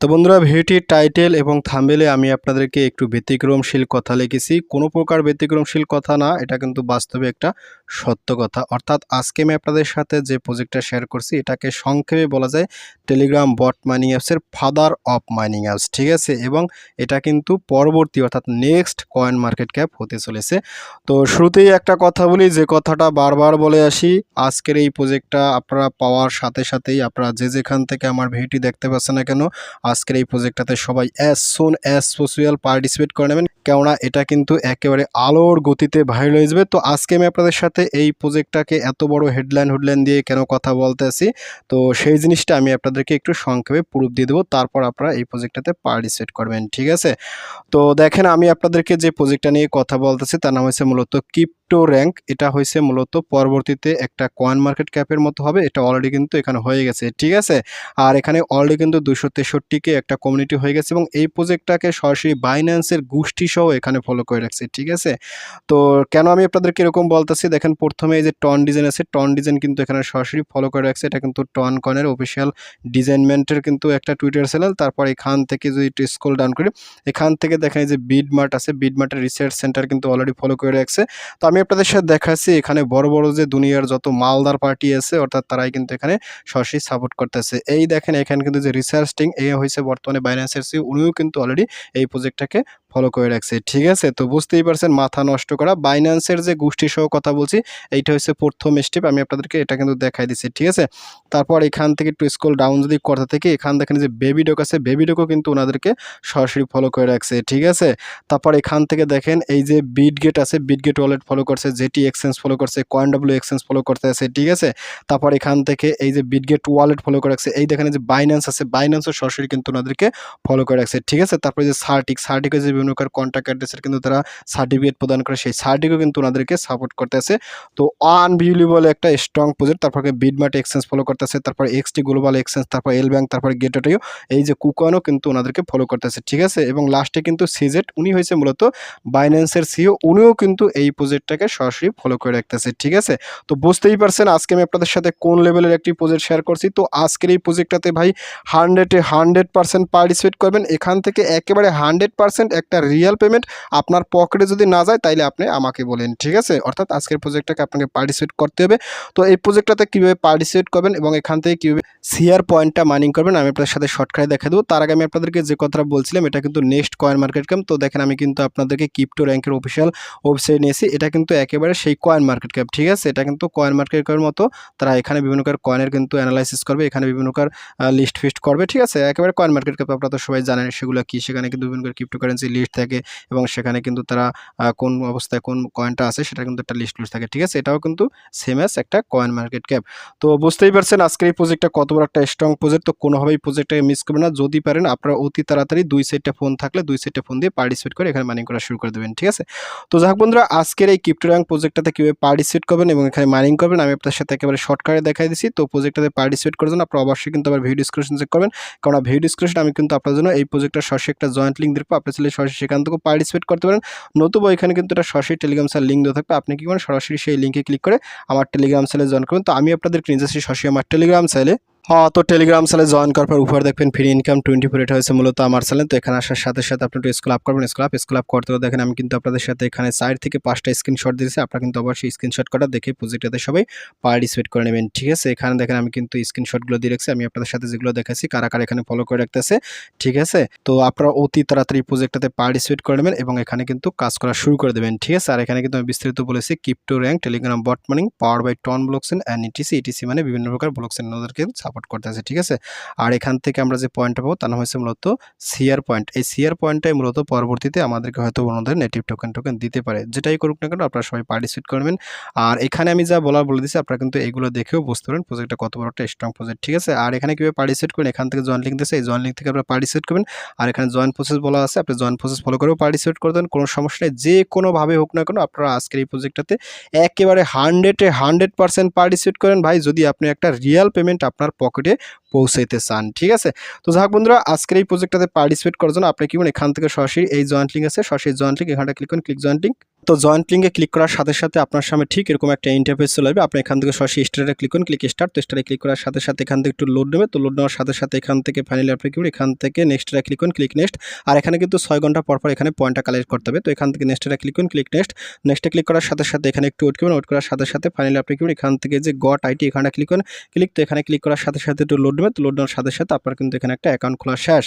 তো বন্ধুরা ভিডিওটির টাইটেল এবং থাম্বেলে আমি আপনাদেরকে একটু ব্যতিক্রমশীল কথা লিখেছি। কোনো প্রকার ব্যতিক্রমশীল কথা না, এটা কিন্তু বাস্তবে একটা সত্য কথা। অর্থাৎ আজকে আমি আপনাদের সাথে যে প্রজেক্টটা শেয়ার করছি, এটাকে সংক্ষেপে বলা যায় টেলিগ্রাম বট মাইনিং অ্যাপসের ফাদার অফ মাইনিং অ্যাপস ঠিক আছে? এবং এটা কিন্তু পরবর্তী, অর্থাৎ নেক্সট কয়েন মার্কেট ক্যাপ হতে চলেছে। তো শুরুতেই একটা কথা বলি, যে কথাটা বারবার বলে আসি, আজকের এই প্রজেক্টটা আপনারা পাওয়ার সাথে সাথেই আপনারা যে যেখান থেকে আমার ভিডিওটি দেখতে পাচ্ছেন না কেন আজকের এই প্রজেক্টটাতে সবাই as soon as social participate করে নেবেন। কেননা এটা কিন্তু একেবারে আলোর গতিতে ভাইরাল হয়ে যাবে। তো আজকে আমি আপনাদের সাথে এই প্রজেক্টটাকে এত বড় হেডলাইন হেডলাইন দিয়ে কেন কথা বলতে আসি, তো সেই জিনিসটা আমি আপনাদেরকে একটু সংক্ষেপে প্রুফ দিয়ে দেবো। তারপর আপনারা এই প্রজেক্টটাতে পার্টিসিপেট করবেন, ঠিক আছে? তো দেখেন, আমি আপনাদেরকে যে প্রজেক্টটা নিয়ে কথা বলতেছি তার নাম হচ্ছে মূলত কিপটো র্যাঙ্ক, এটা হয়েছে মূলত পরবর্তীতে একটা কয়েন মার্কেট ক্যাপের মতো হবে, এটা অলরেডি কিন্তু এখানে হয়ে গেছে, ঠিক আছে? আর এখানে অলরেডি কিন্তু দুশো তেষট্টিকে একটা কমিউনিটি হয়ে গেছে এবং এই প্রজেক্টটাকে সরাসরি বাইন্যান্সের গোষ্ঠী সহ এখানে ফলো করে রাখছে, ঠিক আছে? তো কেন আমি আপনাদেরকে এরকম বলতেছি? দেখেন, প্রথমে এই যে টন ডিজাইন আছে টন ডিজাইন কিন্তু এখানে সরাসরি ফলো করে রাখছে, এটা কিন্তু টন কয়েনের অফিসিয়াল ডিজাইনমেন্টের কিন্তু একটা টুইটার চ্যানেল তারপর এখান থেকে যদি একটু স্ক্রল ডাউন করি, এখান থেকে দেখেন এই যে বিড মার্ট আছে বিড মার্টের রিসার্চ সেন্টার কিন্তু অলরেডি ফলো করে রাখছে। তো আমি আপনাদের সাথে দেখাচ্ছি, এখানে বড় বড় যে দুনিয়ার যত মালদার পার্টি আছে, অর্থাৎ তারাই কিন্তু এখানে সরাসরি সাপোর্ট করতেছে। এই দেখেন, এখানে কিন্তু যে রিসার্চ টিং এই হয়েছে বর্তমানে বাইন্যান্সের সি উনিও কিন্তু অলরেডি এই প্রজেক্টটাকে ফলো করে রাখছে। ঠিক আছে? তো বুঝতেই পারছেন, মাথা নষ্ট করা। বাইন্যান্সের যে গোষ্ঠী সহ কথা বলছি, এইটা হচ্ছে প্রথম স্টেপ আমি আপনাদেরকে এটা কিন্তু দেখাই দিচ্ছি। ঠিক আছে? তারপর এখান থেকে একটু স্কুল ডাউন যদি করতে থেকে, এখান দেখেন যে বেবি ডক আছে বেবি ডকও কিন্তু ওনাদেরকে সরাসরি ফলো করে রাখছে। ঠিক আছে? তারপর এখান থেকে দেখেন, এই যে বিট গেট আছে বিট গেট ওয়ালেট ফলো করছে জেটি এক্সচেঞ্জ ফলো করছে কয়েন ডাব্লিউ এক্সচেঞ্জ ফলো করতে আছে, ঠিক আছে? তারপর এখান থেকে এই যে বিট গেট ওয়ালেট ফলো করে রাখছে, এই দেখেন যে বাইন্যান্স আছে বাইন্যান্সও সরাসরি কিন্তু ওনাদেরকে ফলো করে রাখছে, ঠিক আছে? তারপরে যে সার্টিক সার্টিকে যে বিভিন্ন প্রকার কন্ট্যাক্ট অ্যাড্রেসের কিন্তু তারা সার্টিফিকেট প্রদান করে, সেই সার্টিকেও কিন্তু ওনাদেরকে সাপোর্ট করতে আছে। তো আনবিলিভেবল একটা স্ট্রং প্রজেক্ট তারপরে বিডমার্ট এক্সচেঞ্জ ফলো করতেছে তারপর এক্সটি গ্লোবাল এক্সচেঞ্জ তারপর এল ব্যাংক তারপর গেটওয়েও এই যে কুকনও কিন্তু ওনাদেরকে ফলো করতেছে ঠিক আছে? এবং লাস্টে কিন্তু সিজেট উনি হয়েছে মূলত বাইন্যান্সের সিও উনিও কিন্তু এই প্রজেক্টটাকে সরাসরি ফলো করে রাখতেছে, ঠিক আছে? তো বুঝতেই পারছেন আজকে আমি আপনাদের সাথে কোন লেভেলের একটি প্রজেক্ট শেয়ার করছি। তো আজকের এই প্রজেক্টটাতে ভাই হান্ড্রেডে হান্ড্রেড পার্সেন্ট পার্টিসিপেট করবেন। এখান থেকে একেবারে হান্ড্রেড পার্সেন্ট একটা রিয়েল পেমেন্ট আপনার পকেটে যদি না যায়, তাইলে আপনি আমাকে বলেন, ঠিক আছে? অর্থাৎ আজকের প্রজেক্টটাকে আপনাকে পার্টিসিপেট করতে হবে। তো এই প্রজেক্টটাতে কীভাবে পার্টিসিপেট করবেন এবং এখান থেকে কীভাবে সিআর পয়েন্টটা মাইনিং করবেন, আমি আপনাদের সাথে শর্টকাটে দেখা দেবো। তার আগে আমি আপনাদেরকে যে কথাটা বলছিলাম, এটা কিন্তু নেক্সট কয়েন মার্কেট ক্যাম্প তো দেখেন, আমি কিন্তু আপনাদেরকে ক্রিপ্টো র্যাঙ্কের অফিসিয়াল ওয়েবসাইট নিয়েছি এটা কিন্তু একেবারে সেই কয়েন মার্কেট ক্যাপ ঠিক আছে? এটা কিন্তু কয়েন মার্কেট ক্যাপের মতো। তারা এখানে বিভিন্ন প্রকার কয়েনের কিন্তু অ্যানালাইসিস করবে, এখানে বিভিন্ন প্রকার লিস্ট ফিস্ট করবে, ঠিক আছে? একেবারে কয়েন মার্কেট ক্যাপ আপনারা তো সবাই জানেন সেগুলো কি? সেখানে কিন্তু বিভিন্ন ক্রিপ্টো কারেন্সি লিস্ট থাকে এবং সেখানে কিন্তু তারা কোন অবস্থায় কোন কয়েনটা আছে সেটা কিন্তু একটা লিস্ট লিস্ট থাকে, ঠিক আছে? এটাও কিন্তু সেম অ্যাজ একটা কয়েন মার্কেট ক্যাপ তো বুঝতেই পারছেন আজকের এই প্রজেক্টটা কত বড় একটা স্ট্রং প্রজেক্ট তো কোনোভাবেই প্রজেক্টটাকে মিস করবেন না। যদি পারেন আপনারা অতি তাড়াতাড়ি দুই সেটটা ফোন থাকলে দুই সেটটা ফোন দিয়ে পার্টিসিপেট করে এখানে মাইনিং করা শুরু করে দেবেন, ঠিক আছে? তো যাক বন্ধুরা, আজকের এই ক্রিপ্টো র্যাঙ্ক প্রজেক্টটাতে কীভাবে পার্টিসিপেট করবেন এবং এখানে মাইনিং করবেন, আমি আপনার সাথে একেবারে শর্টকাটে দেখাই দিচ্ছি। তো প্রজেক্টটাতে পার্টিসিপেট করার জন্য আপনারা অবশ্যই কিন্তু আবার ভিডিও ডিসক্রিপশন চেক করবেন। কারণ ভিডিও ডিসক্রিপশন আমি কিন্তু আপনার জন্য এই প্রজেক্টটার সরাসরি একটা জয়েন্ট লিঙ্ক দেবো আপনি চাইলে সরাসরি সেখান থেকেও পার্টিসিপেট করতে পারেন। নতুবা এখানে কিন্তু একটা সরাসরি টেলিগ্রাম সেল লিঙ্ক দেওয়া থাকবে। আপনি কি করেন সরাসরি সেই লিঙ্কে ক্লিক করে আমার টেলিগ্রাম সেলে জয়েন করবেন। তো আমি আপনাদেরকে নিয়ে যাচ্ছি সরাসরি আমার টেলিগ্রাম সেলে হ্যাঁ তো টেলিগ্রাম সেলে জয়েন করার পর উপরে দেখবেন ফ্রি ইনকাম টোয়েন্টি ফোর এটা হয়েছে মূলত আমার চ্যানেল তো এখানে আসার সাথে সাথে আপনি একটু স্কুল আপ করবেন স্কুল আপ স্কুল আপ করতে দেখেন আমি কিন্তু আপনাদের সাথে এখানে সাইড থেকে পাঁচটা স্ক্রিনশট দিয়েছি। আপনারা কিন্তু অবশ্যই স্ক্রিনশট করা দেখে প্রজেক্টটাতে সবাই পার্টিসিপেট করে নেবেন, ঠিক আছে? এখানে দেখেন আমি কিন্তু স্ক্রিনশটগুলো দিয়ে রাখছি, আমি আপনাদের সাথে যেগুলো দেখাচ্ছি, কারা কারা এখানে ফলো করে রাখতেছে, ঠিক আছে? তো আপনারা অতি তাড়াতাড়ি প্রজেক্টটাতে পার্টিসিপেট করে নেবেন এবং এখানে কিন্তু কাজ করা শুরু করে দেবেন, ঠিক আছে? আর এখানে কিন্তু আমি বিস্তারিত বলেছি crypto rank Telegram bot mining power by TON ব্লকসেন and etc etc মানে বিভিন্ন প্রকার ব্লকসেন ওদেরকে সাপোর্ট করতে আছে ঠিক আছে? আর এখান থেকে আমরা যে পয়েন্টটা পাবো তার নাম হচ্ছে মূলত সিআর পয়েন্ট এই সিআর পয়েন্টটাই মূলত পরবর্তীতে আমাদেরকে হয়তো অন্যদের নেটিভ টোকেন টোকেন দিতে পারে। যেটাই করুক না কেন, আপনারা সবাই পার্টিসিপেট করবেন। আর এখানে আমি যা বলার বলে দিচ্ছি আপনারা কিন্তু এগুলো দেখেও বুঝতে পারেন প্রজেক্টটা কত বড় একটা স্ট্রং প্রজেক্ট ঠিক আছে? আর এখানে কীভাবে পার্টিসিপেট করবেন, এখান থেকে জয়েন লিঙ্ক দিয়েছে, এই জয়েন লিঙ্ক থেকে আপনারা পার্টিসিপেট করবেন। আর এখানে জয়েন প্রসেস বলা আছে, আপনি জয়েন প্রসেস ফলো করেও পার্টিসিপেট করবেন কোনো সমস্যা নেই। যে কোনোভাবে হোক না কেন, আপনারা আজকের এই প্রজেক্টটাতে একেবারে হান্ড্রেডে হান্ড্রেড পার্সেন্ট পার্টিসিপেট করেন। ভাই, যদি আপনি একটা রিয়েল পেমেন্ট আপনার পকেটে পৌঁছাইতে চান, ঠিক আছে? তো যাক বন্ধুরা, আজকের এই প্রজেক্টটাতে পার্টিসিপেট করার জন্য আপনি কি এখান থেকে সরাসরি এই জয়েন্ট লিঙ্ক আছে, সরাসরি জয়েন্ট লিঙ্ক এখানটা ক্লিক করুন ক্লিক জয়েন্ট লিঙ্ক তো জয়েন্ট লিঙ্কে ক্লিক করার সাথে সাথে আপনার সামনে ঠিক এরকম একটা ইন্টারফেস চলে আসবে। আপনি এখান থেকে সরাসরি স্টারে ক্লিক করুন ক্লিক স্টার্ট তো স্টারে ক্লিক করার সাথে সাথে এখান থেকে একটু লোড নেবে, তো লোড নেওয়ার সাথে সাথে এখান থেকে ফাইনালি আপনি কি এখান থেকে নেক্সটটা ক্লিক করুন ক্লিক নেক্সট আর এখানে কিন্তু ছয় ঘণ্টা পর পর এখানে পয়েন্টটা কালেক্ট করতে হবে, তো এখান থেকে নেক্সটটা ক্লিক করুন ক্লিক নেক্সট নেক্সটে ক্লিক করার সাথে সাথে এখানে একটু ওয়েট করবেন ওয়েট করার সাথে সাথে ফাইনালি আপনি কি এখান থেকে যে গট আইটি এখানে ক্লিক করুন ক্লিক তো এখানে ক্লিক করার সাথে সাথে একটু লোড নেবে, তো লোড নেওয়ার সাথে সাথে আপনার কিন্তু এখানে একটা অ্যাকাউন্ট খোলা শেষ।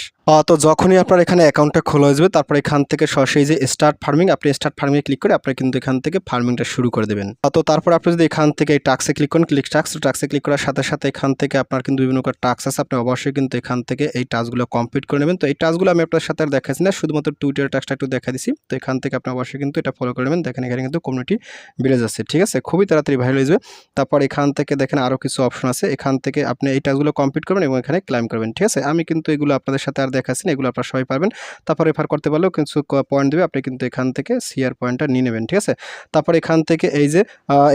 তো যখনই আপনার এখানে অ্যাকাউন্টটা খোলা হয়ে যাবে, তারপর এখান থেকে সরাসরি যে স্টার্ট ফার্মিং আপনি স্টার্ট ফার্মিংয়ে ক্লিক আপনি কিন্তু এখান থেকে ফার্মিংটা শুরু করে দেবেন। তো তারপর আপনি যদি এখান থেকে এই টাক্সে ক্লিক করেন ক্লিক টাক্স টাক্সে ক্লিক করার সাথে সাথে এখান থেকে আপনার কিন্তু বিভিন্ন টাক্স আছে। আপনি অবশ্যই কিন্তু এখান থেকে এই টাস্কগুলো কমপ্লিট করে নেবেন। তো এই টাস্কগুলো আমি আপনার সাথে আর দেখাচ্ছি না, শুধুমাত্র টুইটার টাক্সটা একটু দেখা দিছি। তো এখান থেকে আপনি অবশ্যই কিন্তু এটা ফলো করে নেবেন। দেখেন এখানে কিন্তু কমিউনিটি বেড়ে যাচ্ছে ঠিক আছে? খুবই তাড়াতাড়ি ভাইরাল হয়ে যাবে। তারপর এখান থেকে দেখেন আরও কিছু অপশন আছে। এখান থেকে আপনি এই টাস্কগুলো কমপ্লিট করবেন এবং এখানে ক্লাইম করবেন, ঠিক আছে? আমি কিন্তু এগুলো আপনাদের সাথে আর দেখাচ্ছি না, এগুলো আপনারা সবাই পারবেন। তারপর রেফার করতে পারলেও কিছু পয়েন্ট দেবে। আপনি কিন্তু এখান থেকে সিআর পয়েন্টটা নিয়ে নেবেন, ঠিক আছে? তারপর এখান থেকে এই যে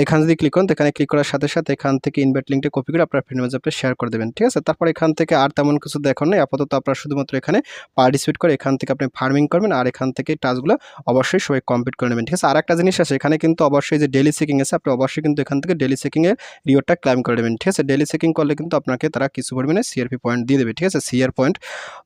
এখানে যদি ক্লিক করেন, এখানে ক্লিক করার সাথে সাথে এখান থেকে ইনভাইট লিঙ্কটা কপি করে আপনার ফ্রেন্ড আপনি শেয়ার করে দেবেন, ঠিক আছে? তারপর এখান থেকে আর তেমন কিছু দেখুন না আপাতত আপনারা শুধুমাত্র এখানে পার্টিসিপেট করে এখান থেকে আপনি ফার্মিং করবেন আর এখান থেকে টাস্কগুলো অবশ্যই সবাই কমপ্লিট করে নেবেন, ঠিক আছে? আর একটা জিনিস আছে, এখানে কিন্তু অবশ্যই যে ডেলি চেকিং আছে, আপনি অবশ্যই কিন্তু এখান থেকে ডেলি চেকিংয়ের রিওয়ার্ডটা ক্লাইম করে নেবেন, ঠিক আছে? ডেলি চেকিং করলে কিন্তু আপনাকে তারা কিছু পরিমাণে সিআরপি পয়েন্ট দিয়ে দেবে, ঠিক আছে? সিআর পয়েন্ট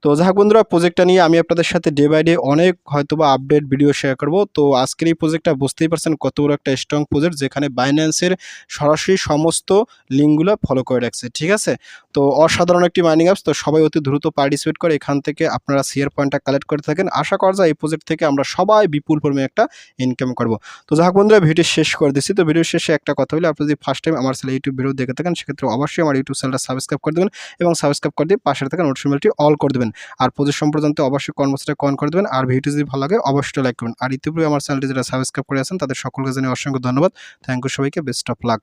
তো যাই হোক বন্ধুরা প্রজেক্টটা নিয়ে আমি আপনাদের সাথে ডে বাই ডে অনেক হয়তোবা আপডেট ভিডিও শেয়ার করব। তো আজকের এই প্রজেক্টটা বুঝতেই পারছেন কত বড় একটা স্ট্রং প্রজেক্ট যেখানে বাইন্যান্সের সরাসরি সমস্ত লিঙ্কগুলো ফলো করে রাখছে, ঠিক আছে? তো অসাধারণ একটি মাইনিং অ্যাপস তো সবাই অতি দ্রুত পার্টিসিপেট করে, এখান থেকে আপনারা সিআর পয়েন্টটা কালেক্ট করে থাকেন। আশা করা যায় এই প্রজেক্ট থেকে আমরা সবাই বিপুল পরিমাণে একটা ইনকাম করব। তো যাই হোক বন্ধুরা ভিডিও শেষ করে দিচ্ছি। তো ভিডিও শেষে একটা কথা বলি আপনি যদি ফার্স্ট টাইম আমার চ্যানেল ইউটিউব ভিডিও দেখে থাকেন, সেক্ষেত্রে অবশ্যই আমার ইউটিউব চ্যানেলটা সাবস্ক্রাইব করে দেবেন এবং সাবস্ক্রাইব করে দিয়ে পাশে থাকা নোটিফিকেশনটি অল করে দেবেন। আর প্রজেক্ট সম্পর্কে অবশ্যই কর্মসূচিটা কন করে দেবেন। আর ভিডিও যদি ভালো লাগে, অবশ্যই লাইক করবেন। আর ইতিপূর্বে আমার চ্যানেলটি যারা সাবস্ক্রাইব করে আছেন তাদের সকলকে জানিয়ে অসংখ্য ধন্যবাদ। থ্যাংক ইউ সবাইকে বেস্ট অফ লাক